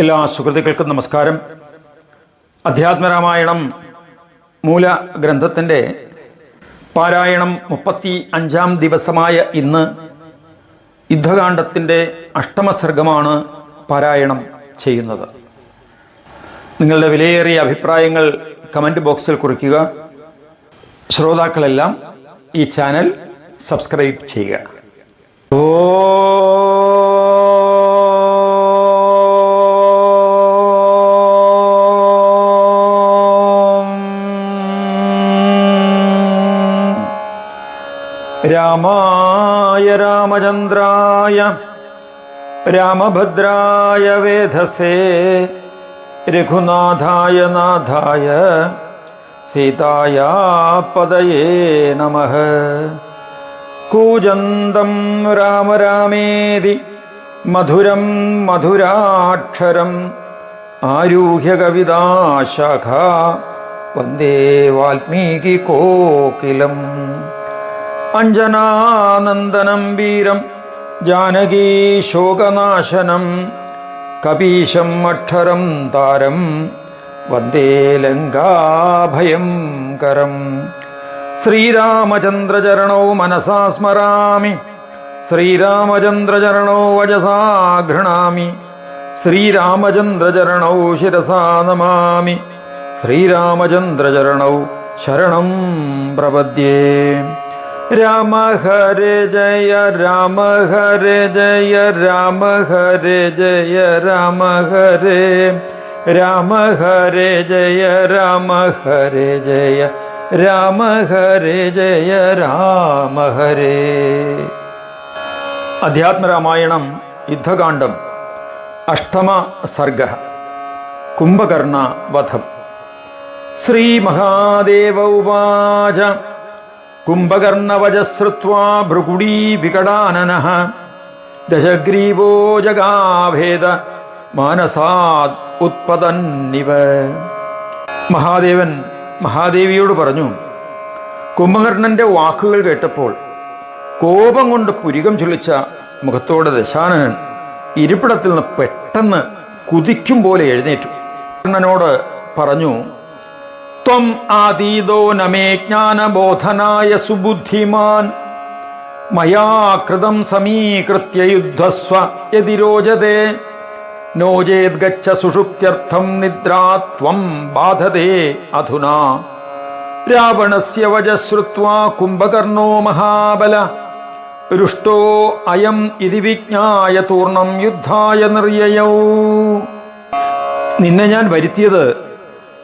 എല്ലാ സുഹൃത്തുക്കൾക്കും നമസ്കാരം. അധ്യാത്മരാമായണം മൂല ഗ്രന്ഥത്തിന്റെ പാരായണം മുപ്പത്തി അഞ്ചാം ദിവസമായ ഇന്ന് യുദ്ധകാന്ഡത്തിന്റെ അഷ്ടമസർഗമാണ് പാരായണം ചെയ്യുന്നത്. നിങ്ങളുടെ വിലയേറിയ അഭിപ്രായങ്ങൾ കമന്റ് ബോക്സിൽ കുറിക്കുക. ശ്രോതാക്കളെല്ലാം ഈ ചാനൽ സബ്സ്ക്രൈബ് ചെയ്യുക. രാമായ രാമചന്ദ്രായ രാമഭദ്രായ വേധസേ രഘുനാഥായ നാഥായ സീതായ പദയേ നമഃ കൂജന്തം രാമ രാമേതി മധുരം മധുരാക്ഷരം ആരൂഹ്യ കവിതാശാഖ വന്ദേ വാൽമീകി കോകിലം അഞ്ജനാനന്ദനം വീരം ജാനകീശോകനാശനം കപീശം അക്ഷരം താരം വന്ദേ ലങ്കാഭയം കരം. ശ്രീരാമചന്ദ്രചരണോ മനസാ സ്മരാമി ശ്രീരാമചന്ദ്രചരണോ വജസാ ഗൃണാമി ശ്രീരാമചന്ദ്രചരണോ ശിരസാ നമാമി ശ്രീരാമചന്ദ്രചരണോ ശരണം പ്രപദ്യേ. രാമ ഹരേ ജയ രാമ ഹരേ ജയ രാമ ഹരേ ജയ രാമ ഹരേ. രാമ ഹരേ ജയ രാമ ഹരേ ജയ രാമ ഹരേ ജയ രാമ ഹരേ. അധ്യാത്മരാമായണം യുദ്ധകാന്ഡം അഷ്ടമ സർഗ കുംഭകർണ വധം. ശ്രീ മഹാദേവ ഉവാച. കുംഭകർണവജശ്രുത്വാ ഭൃകുടീ വികടാനന ദശഗ്രീവോ ജഗാഭേദ മാനസാദ് ഉത്പതന്നിവ. മഹാദേവൻ മഹാദേവിയോട് പറഞ്ഞു കുംഭകർണന്റെ വാക്കുകൾ കേട്ടപ്പോൾ കോപം കൊണ്ട് പുരികം ചുളിച്ച മുഖത്തോടെ ദശാനനൻ ഇരിപ്പിടത്തിൽ നിന്ന് പെട്ടെന്ന് കുതിക്കും പോലെ എഴുന്നേറ്റു. കർണനോട് പറഞ്ഞു ത്വം ആതീതോ നമേ ജ്ഞാനബോധനായ സുബുദ്ധിമാൻ. മയാ കൃതം സമീകൃത്യ യുദ്ധസ്വ യതി രോചതേ നോ ചേത് ഗച്ഛ സുഷുപ്ത്യർത്ഥം നിദ്രാ ത്വം ബാധതേ അധുനാ. രാവണസ്യ വജശ്രുത്വാ കുംഭകർണോ മഹാബല. രുഷ്ടോ അയം ഇതി വിജ്ഞായ തൂർണം യുദ്ധായ നിർയയൗ. നിന്നെ ഞാൻ വരുത്തിയത്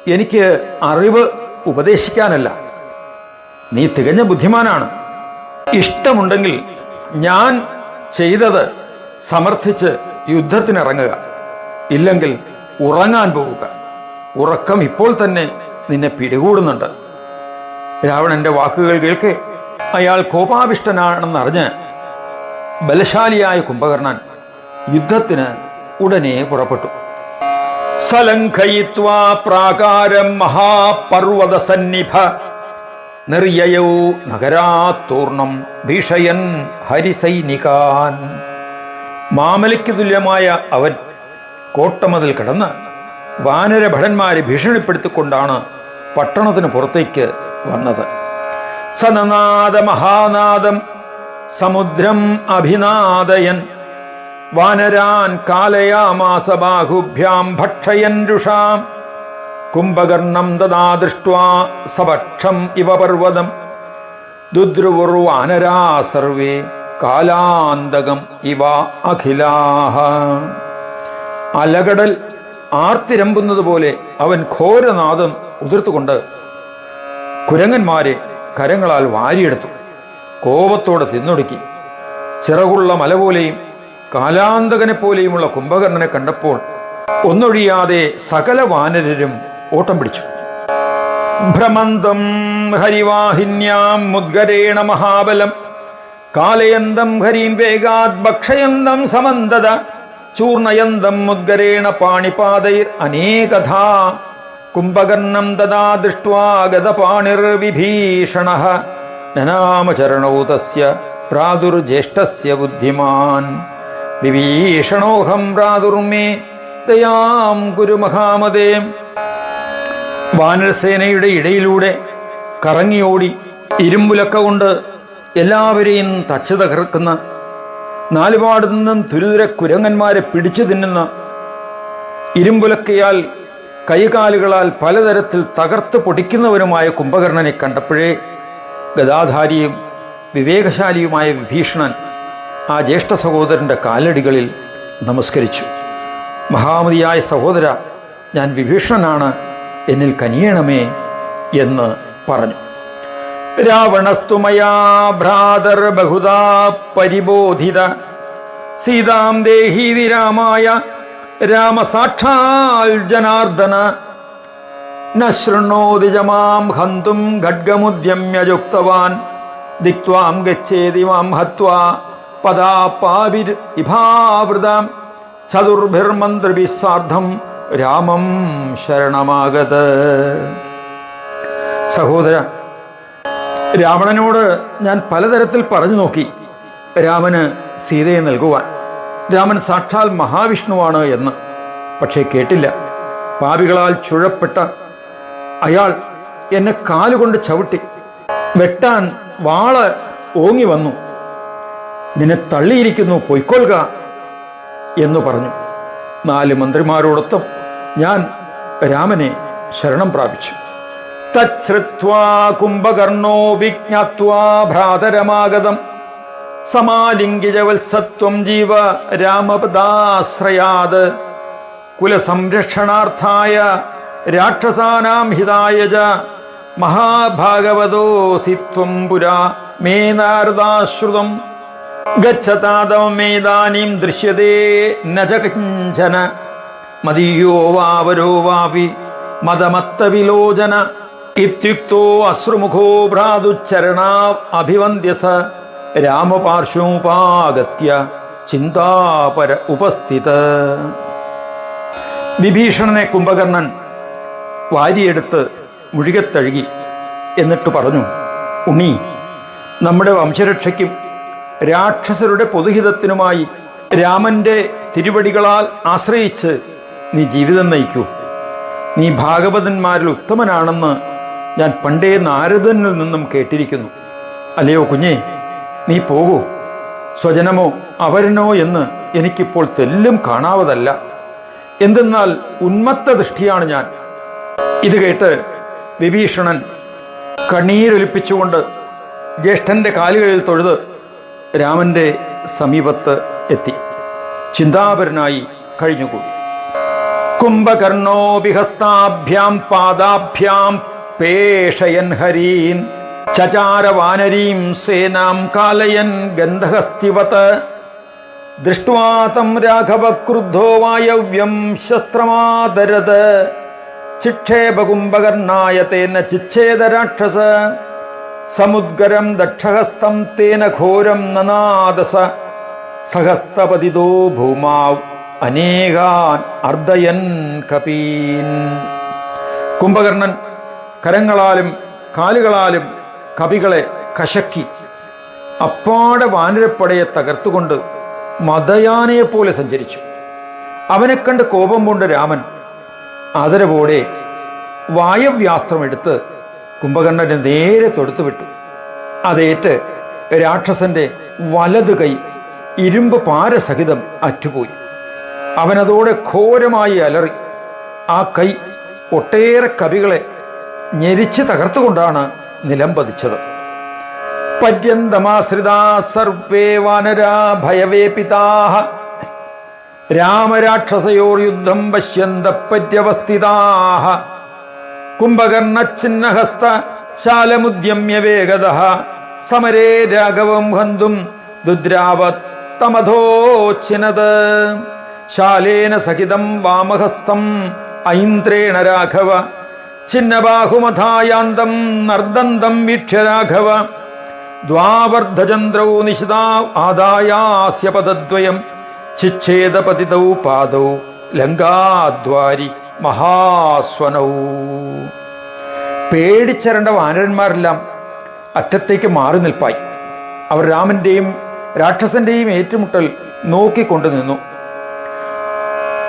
എനിക്ക് അറിവ് ഉപദേശിക്കാനല്ല. നീ തികഞ്ഞ ബുദ്ധിമാനാണ്. ഇഷ്ടമുണ്ടെങ്കിൽ ഞാൻ ചെയ്തത് സമർത്ഥിച്ച് യുദ്ധത്തിനിറങ്ങുക. ഇല്ലെങ്കിൽ ഉറങ്ങാൻ പോവുക. ഉറക്കം ഇപ്പോൾ തന്നെ നിന്നെ പിടികൂടുന്നുണ്ട്. രാവണന്റെ വാക്കുകൾ കേൾക്കെ അയാൾ കോപാവിഷ്ടനാണെന്നറിഞ്ഞ് ബലശാലിയായ കുംഭകർണൻ യുദ്ധത്തിന് ഉടനെ പുറപ്പെട്ടു. സലംഘയിത്വാ പ്രാകാരം മഹാപർവത സന്നിഭ നിർയയൗ നഗരാത്തൂർണം ഭീഷയൻ ഹരിസൈനികാൻ. മാമലയ്ക്ക് തുല്യമായ അവൻ കോട്ടമതിൽ കടന്ന് വാനരഭടന്മാരെ ഭീഷണിപ്പെടുത്തിക്കൊണ്ടാണ് പട്ടണത്തിന് പുറത്തേക്ക് വന്നത്. സനനാദ മഹാനാദം സമുദ്രം അഭിനാദയൻ വാനരാൻ കാലയാമാസ ബാഹുഭ്യാം ഭക്ഷയൻ രുഷാം കുംഭകർണം തഥാ ദൃഷ്ട്വാ സപക്ഷം ഇവ പർവതം. ദുദ്രുവുർവാനരാ സർവേ കാലാന്തകം ഇവ അഖിലാഹ. അലകടൽ ആർത്തിരമ്പുന്നത് പോലെ അവൻ ഘോരനാദം ഉതിർത്തുകൊണ്ട് കുരങ്ങന്മാരെ കരങ്ങളാൽ വാരിയെടുത്തു. കോപത്തോടെ തിന്നൊടുക്കി. ചിറകുള്ള മല പോലെയും കാലാന്തകനെ പോലെയുമുള്ള കുംഭകർണനെ കണ്ടപ്പോൾ ഒന്നൊഴിയാതെ സകല വാനരരും ഓട്ടം പിടിച്ചു. ഭ്രമന്തം ഹരിവാഹിന്യാം മുദ്ഗരേണ മഹാബലം. കാലയന്തം ഹരീം വേഗാത് ഭക്ഷയന്തം സമന്തത. ചൂർണയന്തം മുദ്ഗരേണ പാണിപാതൈർ അനേകഥാ. കുംഭകർണം തഥാ ദൃഷ്ട്വാ ഗതപാണിർവിഭീഷണ നനാമചരണൗ തസ്യ പ്രാദുർജ്യേഷ്ഠസ്യ ബുദ്ധിമാൻ. വിഭീഷണോഹം പ്രാതുർമേ ദയാം ഗുരു മഹാമതേ വാനരസേനയുടെ ഇടയിലൂടെ കറങ്ങിയോടി ഇരുമ്പുലക്ക കൊണ്ട് എല്ലാവരെയും തച്ചു തകർക്കുന്ന നാലുപാടു നിന്നും തുരുതുര കുരങ്ങന്മാരെ പിടിച്ചു തിന്നുന്ന ഇരുമ്പുലക്കയാൽ കൈകാലുകളാൽ പലതരത്തിൽ തകർത്ത് പൊടിക്കുന്നവരുമായ കുംഭകർണനെ കണ്ടപ്പോഴേ ഗദാധാരിയും വിവേകശാലിയുമായ വിഭീഷണൻ ആ ജ്യേഷ്ഠ സഹോദരന്റെ കാലടികളിൽ നമസ്കരിച്ചു. മഹാമതിയായ സഹോദര ഞാൻ വിഭീഷണനാണ് എന്നിൽ കനിയണമേ എന്ന് പറഞ്ഞു. രാവണസ്തുമയാ ഭ്രാതർ ബഹുദാ പരിബോധിത. സീതാം ദേഹീതി രാമായ രാമസാക്ഷാൽ ജനാർദ്ദന. ന ശൃണോതി ച മാം ഹന്തും ഖഡ്ഗമുദ്യമ്യയുക്തവാൻ ദിക്വാം ഗച്ഛേതി മാം ഹത്വാ. പദാപാവിർ ഇഭാവൃതാം ചതുർഭിർമന്ത്രിഭിः സാർദ്ധം രാമം ശരണമാകത്. സഹോദര രാവണനോട് ഞാൻ പലതരത്തിൽ പറഞ്ഞു നോക്കി. രാമന് സീതയെ നൽകുവാൻ. രാമൻ സാക്ഷാൽ മഹാവിഷ്ണുവാണ് എന്ന്. പക്ഷേ കേട്ടില്ല. പാപികളാൽ ചുഴപ്പെട്ട അയാൾ എന്നെ കാലുകൊണ്ട് ചവിട്ടി. വെട്ടാൻ വാൾ ഓങ്ങി വന്നു. നിന്നെ തള്ളിയിരിക്കുന്നു പൊയ്ക്കൊള്ളുക എന്ന് പറഞ്ഞു. നാല് മന്ത്രിമാരോടൊത്തും ഞാൻ രാമനെ ശരണം പ്രാപിച്ചു. കുംഭകർണോ വിജ്ഞാത്വാ ഭ്രാതരമാഗതം. സമാലിംഗിജവത്സത്വം ജീവ രാമപദാശ്രയാത്. കുലസംരക്ഷണാർത്ഥായ രാക്ഷസാനാം ഹിതായ ച മഹാഭാഗവതോസി ത്വം പുരാ മേ നാരദാശ്രുതം. ഗച്ഛതാതമേതാനീം ദൃശ്യതേ നജകഞ്ചന മദീയോ വാവരോ വാപി മതമത്തവിലോചന ഇത്യുക്തോ അശ്രുമുഖോ ഭ്രാതുച്ചരണാ അഭിവന്ദ്യ രാമപാർശ്വമുപാഗത്യ ചിന്താപര ഉപസ്ഥിത. വിഭീഷണനെ കുംഭകർണൻ വാരിയെടുത്ത് മുഴുകത്തഴുകി എന്നിട്ട് പറഞ്ഞു ഉണ്ണി നമ്മുടെ വംശരക്ഷയ്ക്കും രാക്ഷസരുടെ പൊതുഹിതത്തിനുമായി രാമന്റെ തിരുവടികളാൽ ആശ്രയിച്ച് നീ ജീവിതം നയിക്കൂ. നീ ഭാഗവതന്മാരിൽ ഉത്തമനാണെന്ന് ഞാൻ പണ്ടേ നാരദനിൽ നിന്നും കേട്ടിരിക്കുന്നു. അല്ലയോ കുഞ്ഞേ നീ പോകൂ. സ്വജനമോ അവരനോ എന്ന് എനിക്കിപ്പോൾ തെല്ലും കാണാവതല്ല. എന്തെന്നാൽ ഉന്മത്ത ദൃഷ്ടിയാണ് ഞാൻ. ഇത് കേട്ട് വിഭീഷണൻ കണ്ണീരൊലിപ്പിച്ചുകൊണ്ട് ജ്യേഷ്ഠന്റെ കാലുകളിൽ തൊഴുത് രാമന്റെ സമീപത്ത് എത്തി. ചിന്താപരനായി കഴിഞ്ഞുകൂടി. കുംഭകർണോപിഹസ്താഭ്യാം പാദാഭ്യാം പേഷയൻ ഹരീൻ ചചാരവാനരീം സേനാം കാലയൻ ഗന്ധഹസ്തിവത്. ദൃഷ്ട്വാതം രാഘവക്രുദ്ധോ രാഘവ ക്രുദ്ധോ വായവ്യം ശസ്ത്രമാതരത് ചിക്ഷേപകുംഭകർണായ തേന ചിച്ഛേദ രാക്ഷസ. സമുദ്ഗരം ദക്ഷഹസ്തം തേന ഘോരം നനാദസ. സഹസ്തപതിതോ ഭൂമാവ് അനേകാൻ അർദ്ധയൻ കപീൻ. കുംഭകർണൻ കരങ്ങളാലും കാലുകളാലും കവികളെ കശക്കി അപ്പാടെ വാനരപ്പടയെ തകർത്തുകൊണ്ട് മതയാനയെപ്പോലെ സഞ്ചരിച്ചു. അവനെ കണ്ട് കോപം കൊണ്ട് രാമൻ ആദരവോടെ വായവ്യാസ്ത്രം എടുത്ത് കുംഭകർണനെ നേരെ തൊടുത്തുവിട്ടു അതേറ്റ് രാക്ഷസന്റെ വലതു കൈ ഇരുമ്പ് പാരസഹിതം അറ്റുപോയി. അവനതോടെ ഘോരമായി അലറി. ആ കൈ ഒട്ടേറെ കവികളെ ഞെരിച്ച് തകർത്തുകൊണ്ടാണ് നിലം പതിച്ചത്. പര്യന്തമാശ്രിതാ സർവേ വാനരാ ഭയവേപിതാഹ രാമരാക്ഷസയോർ യുദ്ധം പശ്യന്ത പര്യവസ്ഥിതാഹ. കുംഭകർണഛിന്നഹസ്ത ശാലമുദ്യമ്യ വേഗത. സമരേ രാഘവം ഹന്തും ദുദ്രാവത്തമധോച്ഛിനത് ശാലേന സഹിതം വാമഹസ്തം ഐന്ദ്രേണ രാഘവ. ഛിന്നബാഹുമഥായാന്തം നർദന്തം വീക്ഷ്യ രാഘവ. ദ്വാവർദ്ധചന്ദ്രൗ നിശിതാ ആദായാസ്യ പദദ്വയം ചിച്ഛേദപതിതൗ പാദൗ ലങ്കാദ്വാരി. മഹാസ്വനൗ. പേടിച്ചരണ്ട വാനരന്മാരെല്ലാം അറ്റത്തേക്ക് മാറി നിൽപ്പായി. അവർ രാമന്റെയും രാക്ഷസന്റെയും ഏറ്റുമുട്ടൽ നോക്കിക്കൊണ്ടു നിന്നു.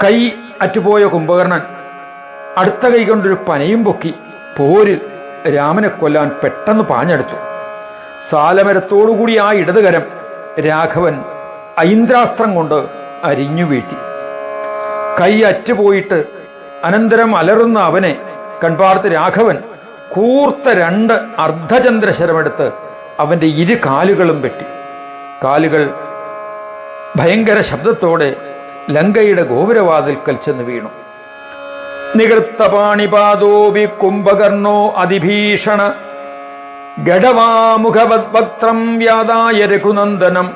കൈ അറ്റുപോയ കുംഭകർണൻ അടുത്ത കൈ കൊണ്ടൊരു പനയും പൊക്കി പോരിൽ രാമനെ കൊല്ലാൻ പെട്ടെന്ന് പാഞ്ഞെടുത്തു. സാലമരത്തോടുകൂടി ആ ഇടതുകരം രാഘവൻ ഐന്ദ്രാസ്ത്രം കൊണ്ട് അരിഞ്ഞു വീഴ്ത്തി. കൈ അറ്റുപോയിട്ട് അനന്തരം അലറുന്ന അവനെ കൺപാർത്ത് രാഘവൻ കൂർത്ത രണ്ട് അർദ്ധചന്ദ്രശരമെടുത്ത് അവന്റെ ഇരു കാലുകളും വെട്ടി. കാലുകൾ ഭയങ്കര ശബ്ദത്തോടെ ലങ്കയുടെ ഗോപുരവാതിൽക്കൽ ചെന്ന് വീണു. നികൃത്തപാണിപാദോപി കുംഭകർണോ അതിഭീഷണ. ഗഡവാമുഖവക്ത്രം വ്യാതായ രഘുനന്ദനം.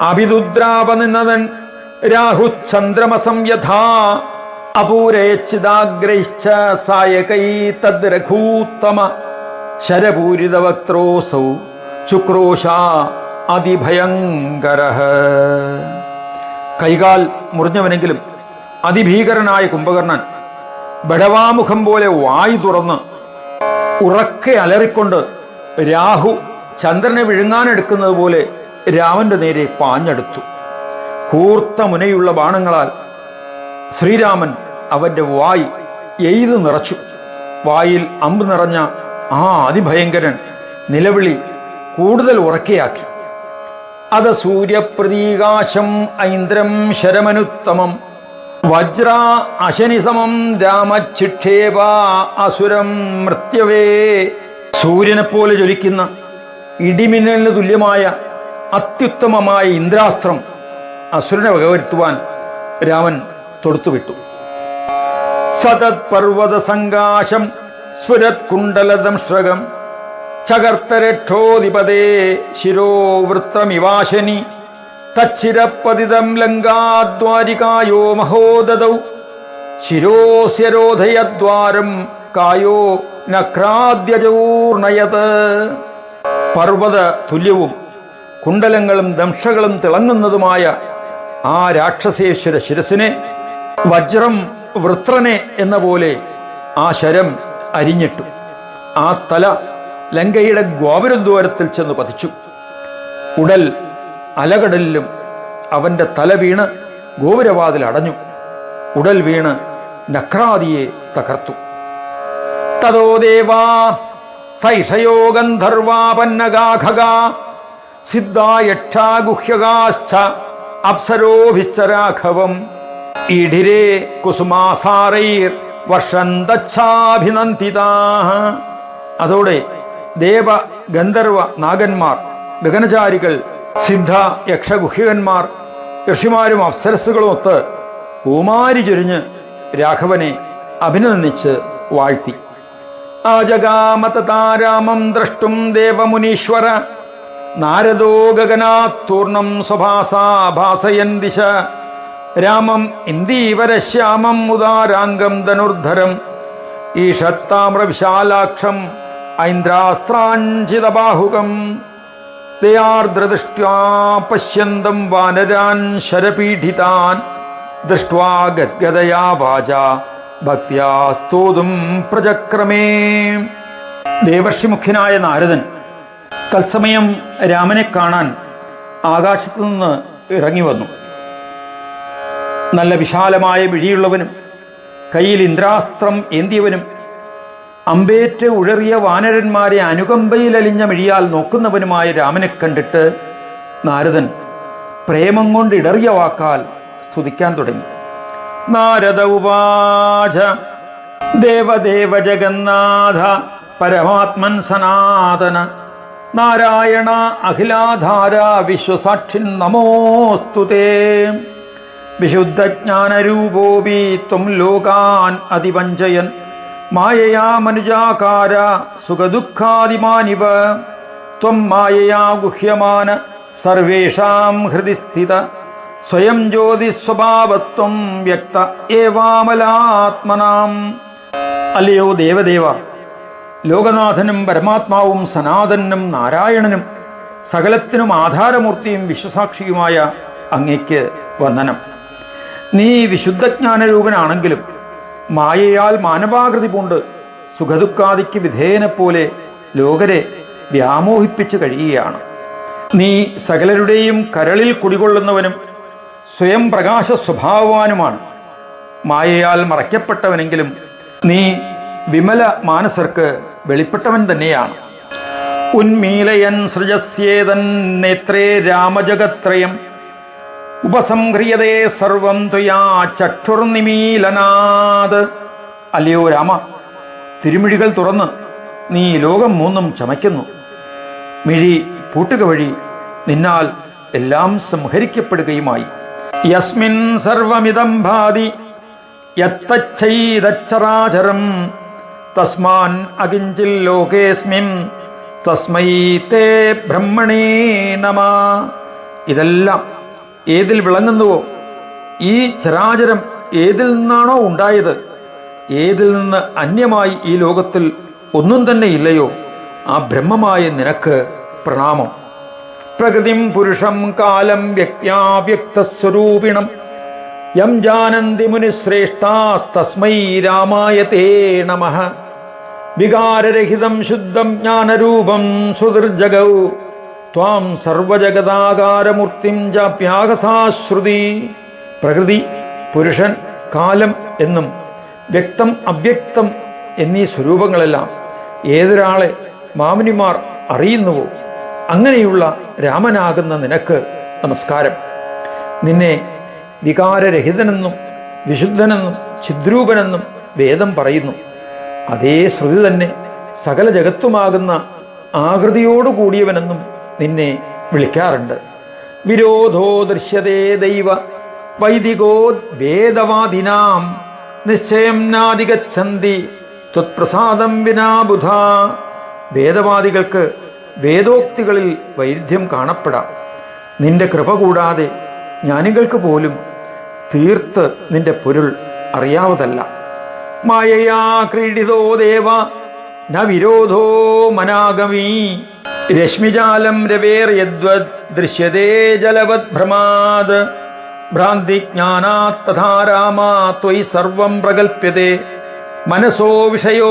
അഭിദുദ്രാപനിന്നതൻ രാഹുചന്ദ്രമസം യഥാ അപൂരയച്ചിദാഗ്രൈശ്ച സായകൈ തദ്രഘൂത്തമ ശരപൂരിതവക്ത്രോസൗ ചുക്രോശ അതിഭയങ്കര. കൈകാൽ മുറിഞ്ഞവനെങ്കിലും അതിഭീകരനായ കുംഭകർണൻ ബടവാമുഖം പോലെ വായി തുറന്ന് ഉറക്കെ അലറിക്കൊണ്ട് രാഹു ചന്ദ്രനെ വിഴുങ്ങാനെടുക്കുന്നത് പോലെ രാമന്റെ നേരെ പാഞ്ഞെടുത്തു. കൂർത്ത മുനയുള്ള ബാണങ്ങളാൽ ശ്രീരാമൻ അവന്റെ വായി എയ്ത് നിറച്ചു. വായിൽ അമ്പ് നിറഞ്ഞ ആ അതിഭയങ്കരൻ നിലവിളി കൂടുതൽ ഉറക്കെയാക്കി. അത സൂര്യപ്രതീകാശം ഐന്ദ്രം ശരമനുത്തമം വജ്ര അശനിസമം രാമചിക്ഷേപ അസുരം മൃത്യവേ. സൂര്യനെ പോലെ ജ്വലിക്കുന്ന ഇടിമിന്നലിന് തുല്യമായ അത്യുത്തമമായ ഇന്ദ്രാസ്ത്രം അസുരനെ വകവരുത്തുവാൻ രാമൻ തൊടുത്തുവിട്ടു. സതത് പർവത സങ്കാശം സ്വരത് കുണ്ടലദംശ്രകം ചകർത്തരക്ഷോധിപതേ ശിരോവൃത്തമിവാശനി തച്ചിരപ്പതിതം ലങ്കാദ്വാരികായോ മഹോദതൗ ശിരോസ്യരോധയദ്വാരം കായോ നക്രാദ്യജൂർണയത്. പർവത തുല്യവും കുണ്ടലങ്ങളും ദംഷകളും തിളങ്ങുന്നതുമായ ആ രാക്ഷസേശ്വര ശിരസിനെ വജ്രം വൃത്രനെ എന്ന പോലെ ആ ശരം അരിഞ്ഞിട്ടു. ആ തല ലങ്കയുടെ ഗോപുരദ്വാരത്തിൽ ചെന്ന് പതിച്ചു. ഉടൽ അലകടലിലും അവന്റെ തല വീണ് ഗോപുരവാതിൽ അടഞ്ഞു. ഉടൽ വീണ് നക്രാദിയെ തകർത്തു. തതോ ദേവാ സൈഷയോ ഗന്ധർവാപന്നഗാഖഗ സിദ്ധായക്ഷാഗുഹ്യകാശ്ച അപ്സരോഭിശ്ചരാഘവം ഈഢിരേ കുസുമാസാറൈർ വർഷന്തച്ഛാഭിനന്ദിതാ. അതോടെ ദേവ ഗന്ധർവ നാഗന്മാർ ഗഗനചാരികൾ സിദ്ധ യക്ഷഗുഹികന്മാർ ഋഷിമാരും അപ്സരസ്സുകളും ഒത്ത് പൂമാരി ചൊരിഞ്ഞ് രാഘവനെ അഭിനന്ദിച്ച് വാഴ്ത്തി. ആജഗാമതാരാമം ദ്രഷ്ടും ദേവമുനീശ്വര നാരദോ ഗഗനാത്തൂർണം സ്വഭാസാഭാസയൻ രാമം ഇന്ദീവരശ്യാമം ഉദാരാംഗം ധനുർധരം ഈഷത്താമ്രവിശാലാക്ഷം ഐന്ദ്രാസ്ത്രാഞ്ചിതബാഹുകം. ദയാർദ്രദൃഷ്ട്യാ പശ്യന്തം വാനരാൻ ശരപീഠിതാൻ. ദൃഷ്ട്വാ ഗദ്ഗദയാ വാച ഭക്തിയാ സ്തോതും പ്രചക്രമേ. ദേവർഷിമുഖ്യനായ നാരദൻ തത്സമയം രാമനെ കാണാൻ ആകാശത്തു നിന്ന് ഇറങ്ങി വന്നു. നല്ല വിശാലമായ മിഴിയുള്ളവനും കയ്യിൽ ഇന്ദ്രാസ്ത്രം ഏന്തിയവനും അമ്പേറ്റ് ഉഴറിയ വാനരന്മാരെ അനുകമ്പയിലലിഞ്ഞ മിഴിയാൽ നോക്കുന്നവനുമായ രാമനെ കണ്ടിട്ട് നാരദൻ പ്രേമം കൊണ്ട് ഇടറിയ വാക്കാൽ സ്തുതിക്കാൻ തുടങ്ങി. നാരദ ഉപാച ദേവദേവ ജഗന്നാഥ പരമാത്മൻ സനാതന നാരായണ അഖിലാധാര വിശ്വസാക്ഷിൻ നമോസ്തുതേ. വിശുദ്ധജ്ഞാനരൂപോപി ത്വം ലോകാൻ അതിപഞ്ചയൻ. മായയാ മനുജാകാര സുഖദുഃഖാദിമാനിവ. ത്വം മായയാ ഗുഹ്യമാന സർവേഷാം ഹൃദി സ്ഥിത. സ്വയം ജ്യോതിസ്വഭാവത്വം വ്യക്ത ഏവാമലാത്മനാം. അല്ലയോ ദേവദേവ ലോകനാഥനും പരമാത്മാവും സനാതനും നാരായണനും സകലത്തിനും ആധാരമൂർത്തിയും വിശ്വസാക്ഷിയുമായ അങ്ങയ്ക്ക് വന്ദനം. നീ വിശുദ്ധജ്ഞാനരൂപനാണെങ്കിലും മായയാൽ മാനവാകൃതി പൂണ്ട് സുഖദുഃഖാദിക്ക് വിധേയനെപ്പോലെ ലോകരെ വ്യാമോഹിപ്പിച്ച് കഴിയുകയാണ്. നീ സകലരുടെയും കരളിൽ കുടികൊള്ളുന്നവനും സ്വയം പ്രകാശ സ്വഭാവവാനുമാണ്. മായയാൽ മറയ്ക്കപ്പെട്ടവനെങ്കിലും നീ വിമല മാനസർക്ക് വെളിപ്പെട്ടവൻ തന്നെയാണ്. ഉന്മീലയൻ സൃജസ്യേതൻ നേത്രേ രാമജഗത്രയം ഉപസംഹ്രിയതേ സർവം ത്വയാ ചക്ഷുർനിമീലനാത്. അല്ലയോ രാമ തിരുമിഴികൾ തുറന്ന് നീ ലോകം മൂന്നും ചമയ്ക്കുന്നു. മിഴി പൂട്ടുക വഴി നിന്നാൽ എല്ലാം സംഹരിക്കപ്പെടുകയുമായി. യസ്മിൻ സർവമിതം ഭാതി യത്തച്ഛൈതച്ചരാചരം തസ്മാൻ അകിഞ്ചിൽ ലോകേസ്മിൻ തസ്മൈ തേ ബ്രഹ്മണേ നമ. ഇതെല്ലാം ഏതിൽ വിളങ്ങുന്നുവോ? ഈ ചരാചരം ഏതിൽ നിന്നാണോ ഉണ്ടായത്? ഏതിൽ നിന്ന് അന്യമായി ഈ ലോകത്തിൽ ഒന്നും തന്നെ ഇല്ലയോ? ആ ബ്രഹ്മമായ നിനക്ക് പ്രണാമം. പ്രകൃതിം പുരുഷം കാലം വ്യക്യാവ്യക്തസ്വരൂപിണം. യം ജാനന്തി മുനിശ്രേഷ്ഠ തസ്മൈ രാമായ തേ നമ. വികാരരഹിതം ശുദ്ധം ജ്ഞാനരൂപം സുദുർജഗൗ. ത്വാം സർവജഗതാകാരമൂർത്തിം ജാപ്യാകസാശ്രുതി പ്രകൃതി പുരുഷൻ കാലം എന്നും വ്യക്തം അവ്യക്തം എന്നീ സ്വരൂപങ്ങളെല്ലാം ഏതൊരാളെ മാമുനിമാർ അറിയുന്നുവോ അങ്ങനെയുള്ള രാമനാകുന്ന നിനക്ക് നമസ്കാരം. നിന്നെ വികാരരഹിതനെന്നും വിശുദ്ധനെന്നും ചിദ്രൂപനെന്നും വേദം പറയുന്നു. അതേ ശ്രുതി തന്നെ സകല ജഗത്തുമാകുന്ന ആകൃതിയോടു കൂടിയവനെന്നും നിന്നെ വിളിക്കാറുണ്ട്. വിരോധോ ദൃശ്യതേ ദൈവ വൈദികോ വേദവാദിനാം നിശ്ചയം നാദിഗച്ഛന്തി ത്വത്പ്രസാദം വിനാ ബുധ. വേദവാദികൾക്ക് വേദോക്തികളിൽ വൈരുദ്ധ്യം കാണപ്പെടാം. നിന്റെ കൃപ കൂടാതെ ജ്ഞാനികൾക്ക് പോലും തീർത്ത് നിന്റെ പൊരുൾ അറിയാവതല്ല. മായയാ ക്രീഡിതോ ദേവ ന വിരോധോ മനാഗമീ. രശ്മിജാലം രവേർ യദ്വത് ദൃശ്യതേ ജലവത് ഭ്രമാത് ഭ്രാന്തിജ്ഞാനാത് തഥാ രാമ ത്വയി സർവം പ്രഗൽപ്യതേ മനസോ വിഷയോ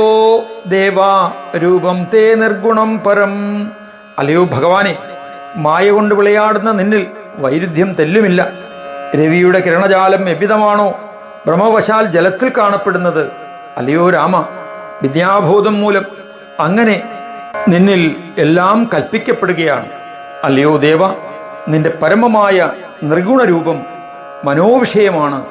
ദേവാ രൂപം തേ നിർഗുണം പരം. അല്ലയോ ഭഗവാനെ മായ കൊണ്ട് വിളയാടുന്ന നിന്നിൽ വൈരുദ്ധ്യം തെല്ലുമില്ല. രവിയുടെ കിരണജാലം എവിധമാണോ ഭ്രമവശാൽ ജലത്തിൽ കാണപ്പെടുന്നത്. അല്ലയോ രാമ വിദ്യാബോധം മൂലം അങ്ങനെ നിന്നിൽ എല്ലാം കൽപ്പിക്കപ്പെടുകയാണ്. അല്ലയോ ദേവ നിന്റെ പരമമായ നിർഗുണരൂപം മനോവിഷയമാണ്.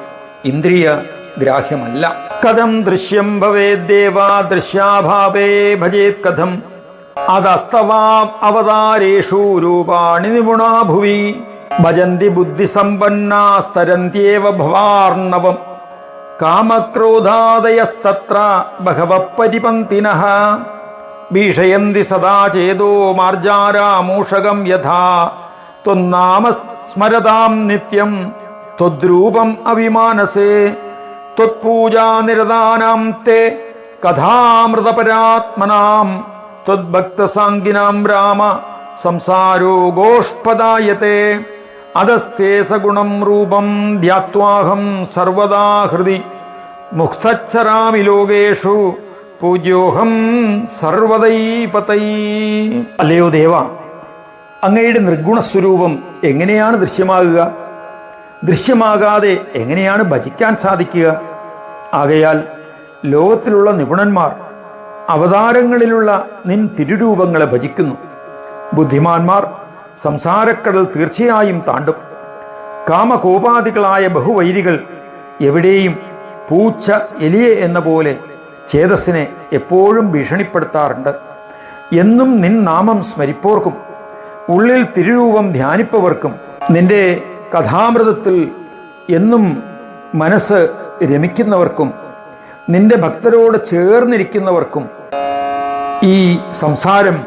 ഇന്ദ്രിയ ഗ്രാഹ്യമല്ല. കഥം ദൃശ്യം ഭവേദ്ദേവ ദൃശ്യാഭാവേ ഭജേത് കഥം. അതസ്തവാം അവതാരേഷു രൂപാണി നിപുണാ ഭുവി. ഭജന്തി ബുദ്ധിസമ്പന്നാസ്തരന്ത്യേവ ഭവാർണവം. കാമക്രോധാദയസ്തത്ര ബഹവ പരിപന്തിനഃ. ഭീഷയന്തി സദാ ചേതോ മാർജാരാമൂഷകം യഥാ. ത്വന്നാമ സ്മരതാം നിത്യം ത്വദ്രൂപം അവിമാനസേ ത്വത്പൂജാനിരതാനാം തേ കഥാമൃതപരാത്മനാം. ത്വദ്ഭക്തസാങ്കിനാം രാമ സംസാരോ ഗോഷ്പദായത്തെ അധസ്തേ സഗുണം രൂപം ധ്യാത്വാഹം സർവദാ ഹൃദി മുക്തച്ചരാമി ലോകേഷു. പൂജ്യോഹം സർവദൈപതൈ. അല്ലയോ ദേവ അങ്ങയുടെ നിർഗുണസ്വരൂപം എങ്ങനെയാണ് ദൃശ്യമാകുക? ദൃശ്യമാകാതെ എങ്ങനെയാണ് ഭജിക്കാൻ സാധിക്കുക? ആകയാൽ ലോകത്തിലുള്ള നിപുണന്മാർ അവതാരങ്ങളിലുള്ള നിൻ തിരുരൂപങ്ങളെ ഭജിക്കുന്നു. ബുദ്ധിമാന്മാർ സംസാരക്കടൽ തീർച്ചയായും താണ്ടും. കാമകോപാദികളായ ബഹുവൈരികൾ എവിടെയും പൂച്ച എലിയെ എന്ന പോലെ ചേതസ്സിനെ എപ്പോഴും ഭീഷണിപ്പെടുത്താറുണ്ട്. എന്നും നിൻ നാമം സ്മരിപ്പോർക്കും ഉള്ളിൽ തിരുരൂപം ധ്യാനിപ്പവർക്കും നിന്റെ കഥാമൃതത്തിൽ എന്നും മനസ്സ് രമിക്കുന്നവർക്കും നിന്റെ ഭക്തരോട് ചേർന്നിരിക്കുന്നവർക്കും ഈ സംസാരം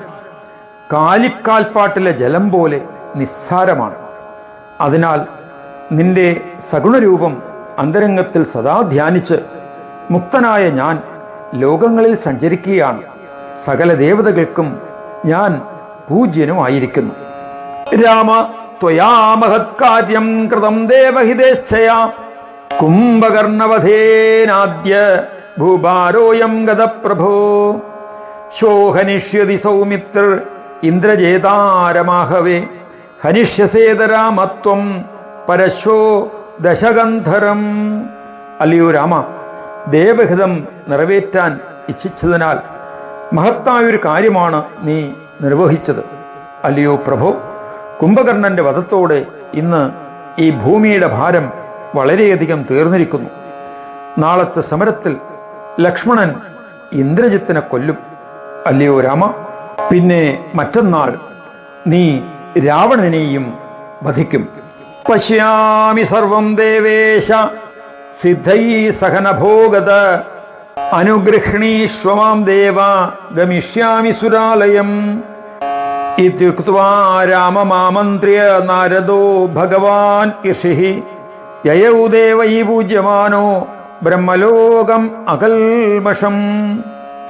കാലിക്കാൽപ്പാട്ടിലെ ജലം പോലെ നിസ്സാരമാണ്. അതിനാൽ നിന്റെ സഗുണരൂപം അന്തരംഗത്തിൽ സദാ ധ്യാനിച്ച് മുക്തനായ ഞാൻ ലോകങ്ങളിൽ സഞ്ചരിക്കുകയാണ്. സകല ദേവതകൾക്കും ഞാൻ പൂജ്യനുമായിരിക്കുന്നു. രാമ ത്വയാ മഹത്കാര്യം കൃതം ദേവഹിതേച്ഛയാ. കുംഭകർണവധേനാദ്യ ഭൂഭാരോയം ഗതപ്രഭോ. ശോഹനിഷ്യതി സൗമിത്ര ഇന്ദ്രജേതാരമാഹവേ. ഹനിഷ്യസേതരാമത്വം പരശോ ദശഗന്ധരം. അല്ലയോ രാമ ദേവഹിതം നിറവേറ്റാൻ ഇച്ഛിച്ചതിനാൽ മഹത്തായൊരു കാര്യമാണ് നീ നിർവഹിച്ചത്. അല്ലയോ പ്രഭു കുംഭകർണന്റെ വധത്തോടെ ഇന്ന് ഈ ഭൂമിയുടെ ഭാരം വളരെയധികം തീർന്നിരിക്കുന്നു. നാളത്തെ സമരത്തിൽ ലക്ഷ്മണൻ ഇന്ദ്രജിത്തിനെ കൊല്ലും. അല്ലയോ രാമ പിന്നെ മറ്റന്നാൾ നീ രാവണനെയും വധിക്കും. പശ്യാമി സർവം ദേവേശ സിദ്ധൈ സഹനഭോഗത അനുഗൃഹണീഷ്വമാം ദേവ ഗമിഷ്യാമി സുരാലയം. രാമമാമന്ത്ര്യ നാരദോ ഭഗവാൻ ഇഷിഹി യയൗ ദേവൈ പൂജ്യമാനോ ബ്രഹ്മലോകം അകൽമഷം.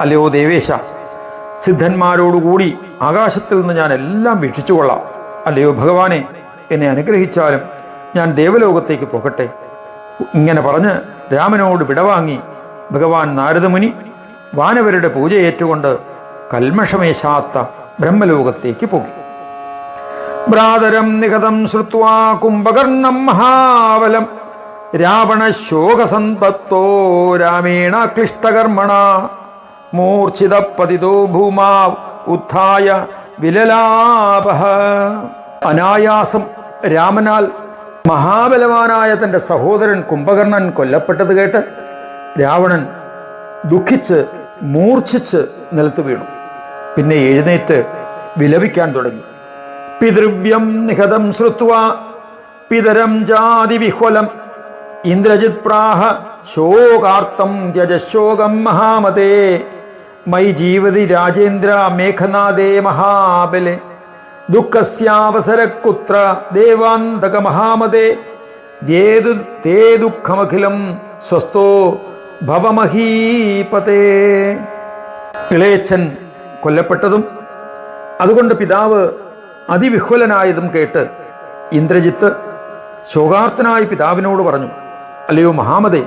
അല്ലയോ ദേവേശ സിദ്ധന്മാരോടുകൂടി ആകാശത്തിൽ നിന്ന് ഞാൻ എല്ലാം വീക്ഷിച്ചുകൊള്ളാം. അല്ലയോ ഭഗവാനെ എന്നെ അനുഗ്രഹിച്ചാലും ഞാൻ ദേവലോകത്തേക്ക് പോകട്ടെ. ഇങ്ങനെ പറഞ്ഞ് രാമനോട് വിടവാങ്ങി. ഭഗവാൻ നാരദമുനി വാനവരുടെ പൂജ ഏറ്റുകൊണ്ട് കൽമഷമേശാത്ത ബ്രഹ്മലോകത്തേക്ക് പോകി. ഭ്രാതരം നിഹതം ശ്രുത്വാ കുംഭകർണം മഹാബലം. രാവണ ശോകസന്തപ്തോ രാമേണ ക്ലിഷ്ടകർമ്മണ മൂർച്ഛിത പതിതോ ഭൂമാ ഉത്ഥായ വിലലാപ അനായാസം രാമനാൽ മഹാബലവാനായ തന്റെ സഹോദരൻ കുംഭകർണൻ കൊല്ലപ്പെട്ടത് കേട്ട് രാവണൻ ദുഃഖിച്ച് മൂർച്ഛിച്ച് നിലത്ത് വീണു. പിന്നെ എഴുന്നേറ്റ് വിലപിക്കാൻ തുടങ്ങി. പിതൃവ്യം നിഹതം ശ്രുത്വ പിതരം ജാതി വിഹ്വലം. ഇന്ദ്രജിത് പ്രാഹ ശോകാർത്തം ത്യജശോകം മഹാമതേ. മൈ ജീവതി രാജേന്ദ്ര മേഘനാദേ മഹാബലെ. ദുഃഖസ്യാവസരക്കുത്ര ദേവാന്തക മഹാമതേ വേദു തേ ദുഃഖമഖിലം സ്വസ്ഥോ ഭവമഹീപതേ. ഇളയച്ചൻ കൊല്ലപ്പെട്ടതും അതുകൊണ്ട് പിതാവ് അതിവിഹ്വലനായതും കേട്ട് ഇന്ദ്രജിത്ത് ശോകാർത്ഥനായി പിതാവിനോട് പറഞ്ഞു അല്ലയോ മഹാമതേ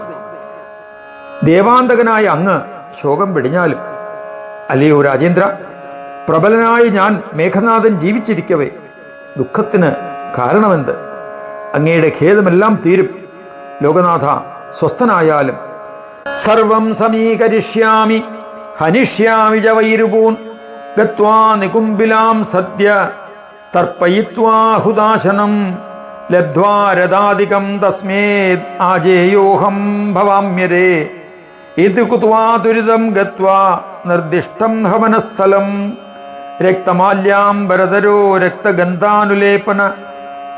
ദേവാന്തകനായ അങ്ങ് ശോകം വെടിഞ്ഞാലും അല്ലയോ രാജേന്ദ്ര പ്രബലനായി ഞാൻ മേഘനാഥൻ ജീവിച്ചിരിക്കവേ. ദുഃഖത്തിന് കാരണമെന്ത്? അങ്ങയുടെ ഖേദമെല്ലാം തീരും. ലോകനാഥ സ്വസ്ഥനായാലും. സർവം സമീകരിഷ്യാമി ഹനിഷ്യാമി ജവൈരുപൂൺ ഗത്വാ നികുംബിലാം സദ്യ തർപ്പയിത്വാഹുദാശനം ലബ്ധ്വാരദാധികം തസ്മേ ആജേയോഹം ഭവാമ്യരേ. ഇത് കുത്വാ ദുരിതം ഗത്വാ നിർദ്ദിഷ്ടം ഹവനസ്ഥലം രക്തമാല്യാം ഭരതരോ രക്തഗന്ധാനുലേപന.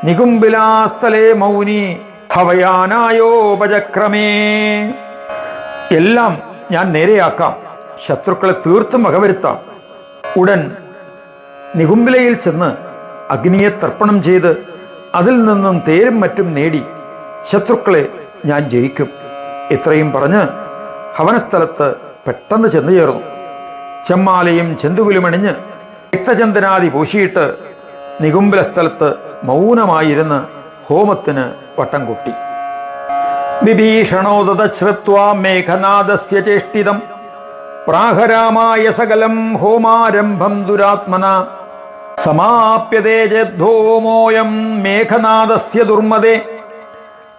നികുംബിലാസ്ഥലേ മൗനി ഹവയാനായോപചക്രമേ എല്ലാം ഞാൻ നേരെയാക്കാം. ശത്രുക്കളെ തീർത്തും വകവരുത്താം ഉടൻ നികുംബിലയിൽ ചെന്ന് അഗ്നിയെ തർപ്പണം ചെയ്ത് അതിൽ നിന്നും തേരും മറ്റും നേടി ശത്രുക്കളെ ഞാൻ ജയിക്കും. ഇത്രയും പറഞ്ഞ് ഹവനസ്ഥലത്ത് പെട്ടെന്ന് ചെന്നു ചേർന്നു. ചെമ്മാലയും ചെന്തുകുലുമണിഞ്ഞ് രക്തചന്ദനാദി പൂശിയിട്ട് നികുംബല സ്ഥലത്ത് മൗനമായിരുന്ന് ഹോമത്തിന് വട്ടം കൊട്ടി. വിഭീഷണോദത മേഘനാദസ്യ ചേഷ്ടിതം. പ്രാഹരാമായ സകലം ഹോമാരംഭം ദുരാത്മന. സമാപ്യതേ മേഘനാദസ്യ ദുർമദേ.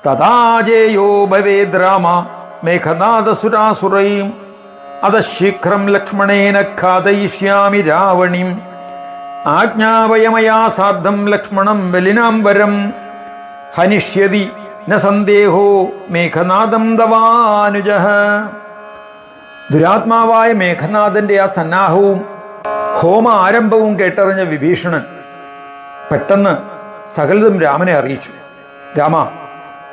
തഥാജേയോ ഭവേദ്രാമ മേഘനാദസുരാസുരൈം. അതശീഘ്രം ലക്ഷ്മണേന ഖാദയിഷ്യാമി രാവണിം. ആജ്ഞാവയമയാ സാർദ്ധം ലക്ഷ്മണം ബലിനാംബരം. ഹനിഷ്യതി ന സന്ദേഹോ മേഘനാഥം ദവാനുജ. ദുരാത്മാവായ മേഘനാഥന്റെ ആ സന്നാഹവും ഹോമ ആരംഭവും കേട്ടറിഞ്ഞ വിഭീഷണൻ പെട്ടെന്ന് സകലതും രാമനെ അറിയിച്ചു. രാമ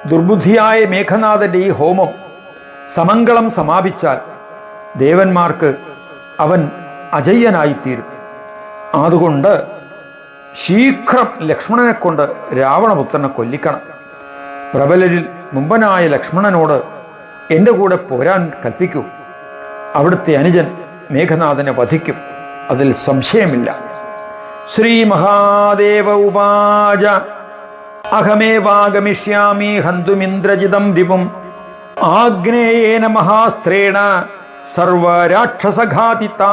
ദുർബുദ്ധിയായ മേഘനാഥന്റെ ഈ ഹോമം സമംഗളം സമാപിച്ചാൽ ദേവന്മാർക്ക് അവൻ അജയ്യനായിത്തീരും. അതുകൊണ്ട് ശീഘ്രം ലക്ഷ്മണനെ കൊണ്ട് രാവണപുത്രനെ കൊല്ലിക്കണം. പ്രബലരിൽ മുമ്പനായ ലക്ഷ്മണനോട് എന്റെ കൂടെ പോരാൻ കൽപ്പിക്കൂ. അവിടുത്തെ അനുജൻ മേഘനാഥനെ വധിക്കും. അതിൽ സംശയമില്ല. ശ്രീ മഹാദേവ ഉപാജ. അഹമേ വാഗമിഷ്യാമി ഹന്തുമിന്ദ്രജിതം വിപും. ആഗ്നേയേന മഹാസ്ത്രേണ. സർവരാക്ഷസഘാതിത്താ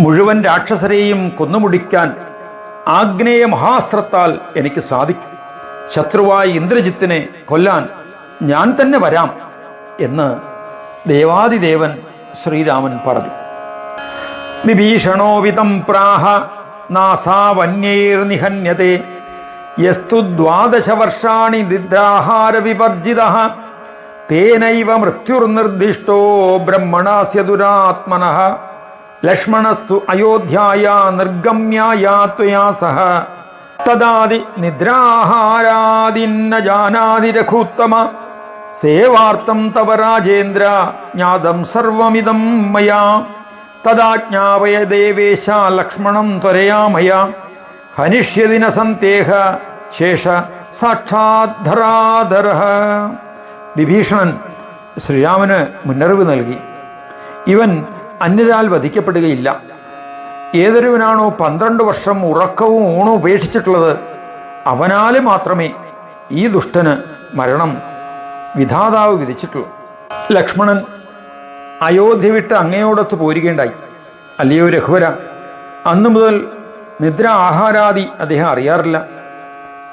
മുഴുവൻ രാക്ഷസരെയും കൊന്നുമുടിക്കാൻ ആഗ്നേയ മഹാസ്ത്രത്താൽ എനിക്ക് സാധിക്കും. ശത്രുവായ ഇന്ദ്രജിത്തിനെ കൊല്ലാൻ ഞാൻ തന്നെ വരാം എന്ന് ദേവാദിദേവൻ ശ്രീരാമൻ പറഞ്ഞു. വിഭീഷണോവിതം പ്രാഹ നാസാവന്യൈർനിഹന്യതേ. യസ്തു ദ്വാദശ വർഷാണി നിദ്രാഹാര വിവർജിത തേനൈവ മൃത്യുർനിർദിഷ്ടോ ബ്രഹ്മണാസ്യ ദുരാത്മന ലക്ഷ്മണസ്തു അയോധ്യായ നിർഗമ്യായാ ത്വയാ സഹ. തദാതി നിദ്രാഹാരാദിന്ന ജാനാതി രഘുത്തമ സേവാർത്ഥം തവ രാജേന്ദ്ര ജ്ഞാതം സർവമിതം മയാ. തദാജ്ഞാപയ ദേവേശ ലക്ഷ്മണം ത്വരയാമയ ഹനിഷ്യതിന സന്ദേഹ ശേഷ സാക്ഷാധരാധര വിഭീഷണൻ ശ്രീരാമന് മുന്നറിവ് നൽകി. ഇവൻ അന്യരാൽ വധിക്കപ്പെടുകയില്ല. ഏതൊരുവനാണോ പന്ത്രണ്ട് വർഷം ഉറക്കവും ഊണും ഉപേക്ഷിച്ചിട്ടുള്ളത് അവനാൽ മാത്രമേ ഈ ദുഷ്ടന് മരണം വിധാതാവ് വിധിച്ചിട്ടുള്ളൂ. ലക്ഷ്മണൻ അയോധ്യ വിട്ട് അങ്ങയോടൊത്ത് പോരുകയുണ്ടായി. അല്ലയോ രഘുവര അന്നു മുതൽ നിദ്ര ആഹാരാദി അദ്ദേഹം അറിയാറില്ല.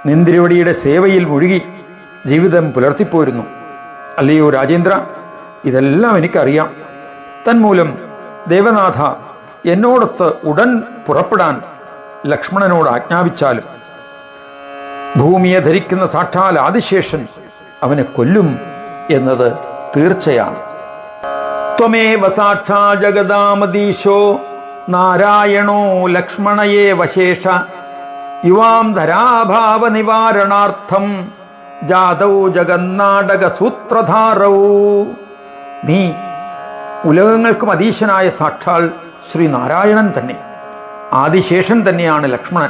നിന്തിരുവടിയുടെ സേവയിൽ മുഴുകി ജീവിതം പുലർത്തിപ്പോരുന്നു. അല്ലയോ രാജേന്ദ്ര? ഇതെല്ലാം എനിക്കറിയാം. തന്മൂലം ദേവനാഥ എന്നോടൊത്ത് ഉടൻ പുറപ്പെടാൻ ലക്ഷ്മണനോട് ആജ്ഞാപിച്ചാലും. ഭൂമിയെ ധരിക്കുന്ന സാക്ഷാൽ ആദിശേഷൻ അവനെ കൊല്ലും എന്നത് തീർച്ചയാണ്. ത്വമേവ സാക്ഷാ ജഗദാമദീശോ നാരായണോ ലക്ഷ്മണയേ വശേഷ. യുവാം ധരാഭാവ നിവാരണാർത്ഥം ജാതൗ ജഗന്നാടക സൂത്രധാരൗ നീ ഉലകങ്ങൾക്കും അതീശനായ സാക്ഷാൽ ശ്രീ നാരായണൻ തന്നെ. ആദിശേഷൻ തന്നെയാണ് ലക്ഷ്മണൻ.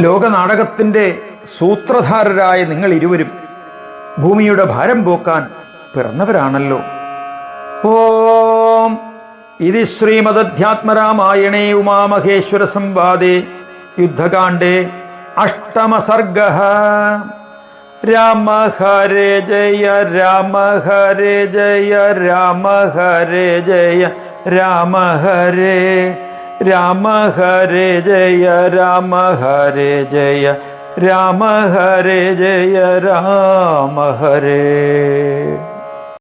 ലോകനാടകത്തിന്റെ സൂത്രധാരരായ നിങ്ങൾ ഇരുവരും ഭൂമിയുടെ ഭാരം പോക്കാൻ പിറന്നവരാണല്ലോ. ഓം. ഇത് ശ്രീമദധ്യാത്മരാമായണേ ഉമാമഹേശ്വര സംവാദേ യുദ്ധകാണ്ഡേ അഷ്ടമസർഗ. രാമ ഹരേ ജയ രാമ ഹരേ ജയ രാമ ഹരേ ജയ രാമ ഹരേ രാമ ഹരേ ജയ രാമ ഹരേ ജയ രാമ ഹരേ ജയ രാമ ഹരേ.